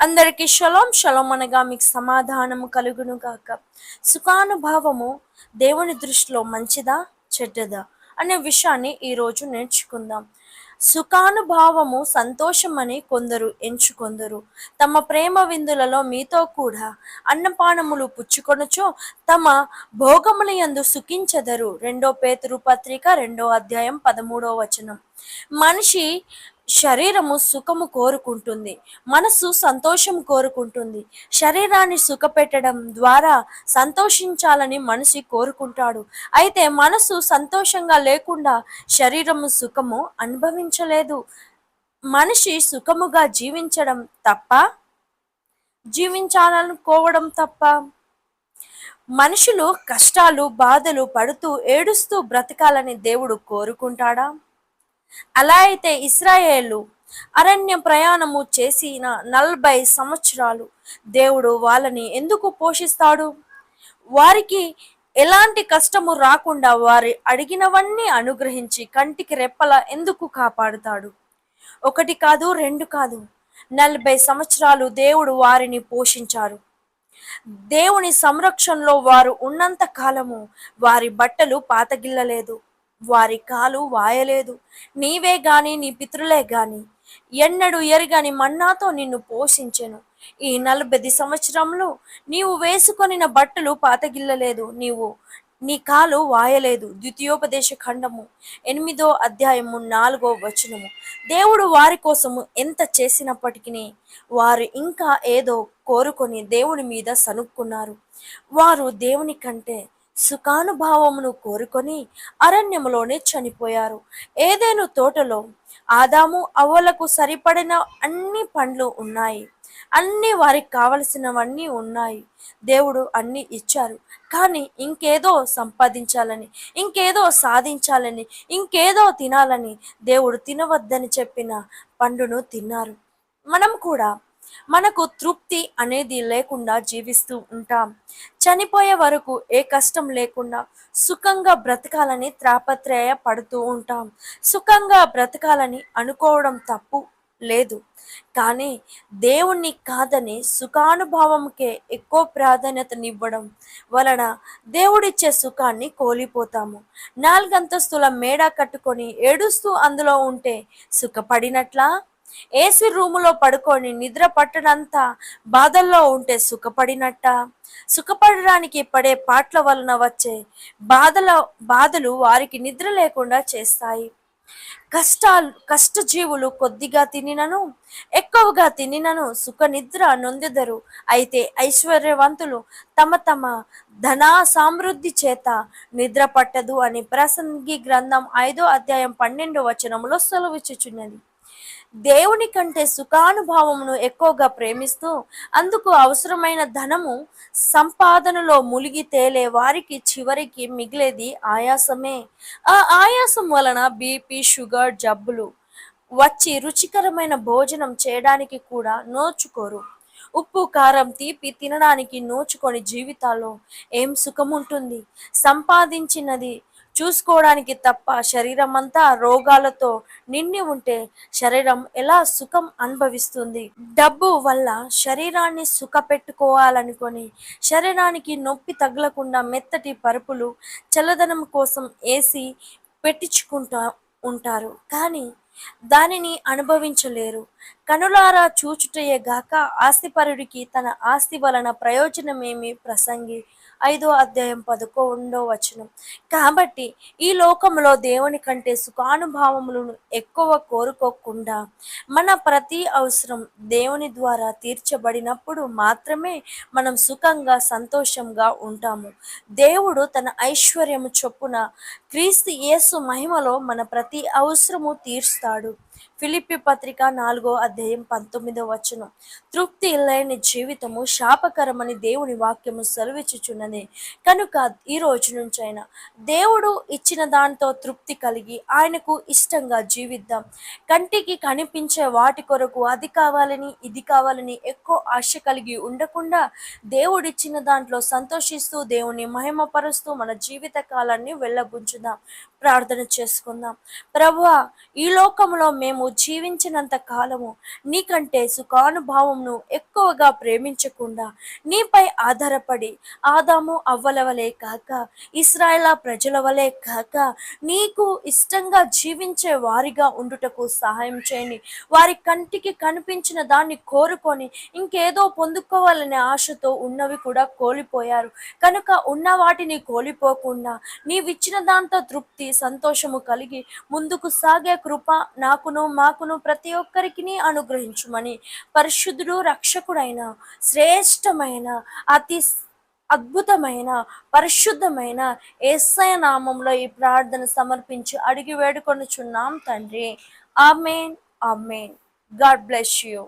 అందరికీ shalom shalom అనగా మీకు సమాధానము కలుగును గాక. సుఖానుభావము దేవుని దృష్టిలో మంచిదా చెడ్డదా అనే విషయాన్ని ఈరోజు నేర్చుకుందాం. సుఖానుభావము సంతోషమని కొందరు ఎంచుకొందరు. తమ ప్రేమ విందులలో మీతో కూడా అన్నపానములు పుచ్చుకొనుచో తమ భోగముల యందు సుఖించెదరు. రెండో పేతురు పత్రిక రెండో అధ్యాయం పదమూడో వచనం. మనిషి శరీరము సుఖము కోరుకుంటుంది. మనసు సంతోషం కోరుకుంటుంది. శరీరాన్ని సుఖపెట్టడం ద్వారా సంతోషించాలని మనిషి కోరుకుంటాడు. అయితే మనసు సంతోషంగా లేకుండా శరీరము సుఖము అనుభవించలేదు. మనిషి సుఖముగా జీవించడం తప్ప జీవించాలనుకోవడం తప్ప మనుషులు కష్టాలు బాధలు పడుతూ ఏడుస్తూ బ్రతకాలని దేవుడు కోరుకుంటాడా? అలా అయితే ఇస్రాయేలు అరణ్య ప్రయాణము చేసిన నలభై సంవత్సరాలు దేవుడు వాళ్ళని ఎందుకు పోషిస్తాడు? వారికి ఎలాంటి కష్టము రాకుండా వారి అడిగినవన్నీ అనుగ్రహించి కంటికి రెప్పల ఎందుకు కాపాడుతాడు? ఒకటి కాదు రెండు కాదు నలభై సంవత్సరాలు దేవుడు వారిని పోషించారు. దేవుని సంరక్షణలో వారు ఉన్నంత కాలము వారి బట్టలు పాతగిల్లలేదు. వారి కాలు వాయలేదు. నీవే గాని నీ పితృలే గాని ఎన్నడు ఎరగని మన్నాతో నిన్ను పోషించెను. ఈ నలభై సంవత్సరంలో నీవు వేసుకొనిన బట్టలు పాతగిల్లలేదు. నీవు నీ కాలు వాయలేదు. ద్వితీయోపదేశ ఖండము ఎనిమిదో అధ్యాయము నాలుగో వచనము. దేవుడు వారి కోసము ఎంత చేసినప్పటికీ వారు ఇంకా ఏదో కోరుకొని దేవుని మీద సనుక్కున్నారు వారు దేవుని కంటే సుఖానుభావమును కోరుకొని అరణ్యములోనే చనిపోయారు. ఏదేను తోటలో ఆదాము అవ్వలకు సరిపడిన అన్ని పండ్లు ఉన్నాయి. అన్ని వారికి కావలసినవన్నీ ఉన్నాయి. దేవుడు అన్ని ఇచ్చారు. కానీ ఇంకేదో సంపాదించాలని ఇంకేదో సాధించాలని ఇంకేదో తినాలని దేవుడు తినవద్దని చెప్పిన పండును తిన్నారు. మనం కూడా మనకు తృప్తి అనేది లేకుండా జీవిస్తూ ఉంటాం. చనిపోయే వరకు ఏ కష్టం లేకుండా సుఖంగా బ్రతకాలని త్రాపత్రయ పడుతూ ఉంటాం. సుఖంగా బ్రతకాలని అనుకోవడం తప్పు లేదు. కానీ దేవుణ్ణి కాదని సుఖానుభవంకే ఎక్కువ ప్రాధాన్యతనివ్వడం వలన దేవుడిచ్చే సుఖాన్ని కోల్పోతాము. నాలుగంతస్తుల మేడ కట్టుకొని ఏడుస్తూ అందులో ఉంటే సుఖపడినట్లా? ఏసీ రూములో పడుకొని నిద్ర పట్టడంత బాధల్లో ఉంటే సుఖపడినట్ట. సుఖపడడానికి పడే పాటల వలన వచ్చే బాధల బాధలు వారికి నిద్ర లేకుండా చేస్తాయి. కష్టాలు కష్టజీవులు కొద్దిగా తినినను ఎక్కువగా తినినను సుఖ నిద్ర నొందెదరు. అయితే ఐశ్వర్యవంతులు తమ తమ ధనా సమృద్ధి చేత నిద్ర పట్టదు అని ప్రసంగి గ్రంథం ఐదో అధ్యాయం పన్నెండో వచనంలో సెలవిచ్చుచున్నది దేవుని కంటే సుఖానుభావమును ఎక్కువగా ప్రేమిస్తూ అందుకు అవసరమైన ధనము సంపాదనలో ములిగి తేలే వారికి చివరికి మిగిలేది ఆయాసమే. ఆ ఆయాసం వలన బీపీ షుగర్ జబ్బులు వచ్చి రుచికరమైన భోజనం చేయడానికి కూడా నోచుకోరు. ఉప్పు కారం తీపి తినడానికి నోచుకొని జీవితాల్లో ఏం సుఖం ఉంటుంది సంపాదించినది చూసుకోవడానికి తప్ప శరీరం అంతా రోగాలతో నిండి ఉంటే శరీరం ఎలా సుఖం అనుభవిస్తుంది? డబ్బు వల్ల శరీరాన్ని సుఖ పెట్టుకోవాలనుకొని శరీరానికి నొప్పి తగలకుండా మెత్తటి పరుపులు చల్లదనం కోసం ఏసి పెట్టించుకుంటా ఉంటారు. కానీ దానిని అనుభవించలేరు. కనులారా చూచుటయే గాక ఆస్తిపరుడికి తన ఆస్తి వలన ప్రయోజనమేమి ప్రసంగి ఐదో అధ్యాయం పదకొండో వచనం. కాబట్టి ఈ లోకంలో దేవుని కంటే సుఖానుభావములను ఎక్కువ కోరుకోకుండా మన ప్రతి అవసరం దేవుని ద్వారా తీర్చబడినప్పుడు మాత్రమే మనం సుఖంగా సంతోషంగా ఉంటాము. దేవుడు తన ఐశ్వర్యము చొప్పున క్రీస్తు యేసు మహిమలో మన ప్రతి అవసరము తీర్స్తాడు. ఫిలిప్పి పత్రిక నాలుగో అధ్యాయం పంతొమ్మిదో వచనం. తృప్తి లేని జీవితము శాపకరమని దేవుని వాక్యము సెలవిచ్చుచున్నది. కనుక ఈ రోజు నుంచైనా దేవుడు ఇచ్చిన దాంతో తృప్తి కలిగి ఆయనకు ఇష్టంగా జీవిద్దాం. కంటికి కనిపించే వాటి కొరకు అది కావాలని ఇది కావాలని ఎక్కువ ఆశ కలిగి ఉండకుండా దేవుడిచ్చిన దాంట్లో సంతోషిస్తూ దేవుని మహిమపరుస్తూ మన జీవిత కాలాన్ని వెళ్ళబుంచుదాం. ప్రార్థన చేసుకుందాం. ప్రభు ఈ లోకంలో మేము జీవించినంత కాలము నీకంటే సుఖానుభావంను ఎక్కువగా ప్రేమించకుండా నీపై ఆధారపడి ఆదాము అవ్వల కాక ఇస్రాయేలా ప్రజల వలె కాక నీకు ఇష్టంగా జీవించే వారిగా ఉండుటకు సహాయం చేయండి. వారి కంటికి కనిపించిన దాన్ని కోరుకొని ఇంకేదో పొందుకోవాలనే ఆశతో ఉన్నవి కూడా కోల్పోయారు. కనుక ఉన్న వాటిని కోల్పోకుండా నీవిచ్చిన దాంతో తృప్తి సంతోషము కలిగి ముందుకు సాగే కృప నాకును మాకును ప్రతి ఒక్కరికి అనుగ్రహించుమని. పరిశుద్ధుడు రక్షకుడైన శ్రేష్టమైన అతి అద్భుతమైన పరిశుద్ధమైన ఏసయ నామంలో ఈ ప్రార్థన సమర్పించి అడిగి వేడుకొనుచున్నాం తండ్రి. Amen amen. God bless you.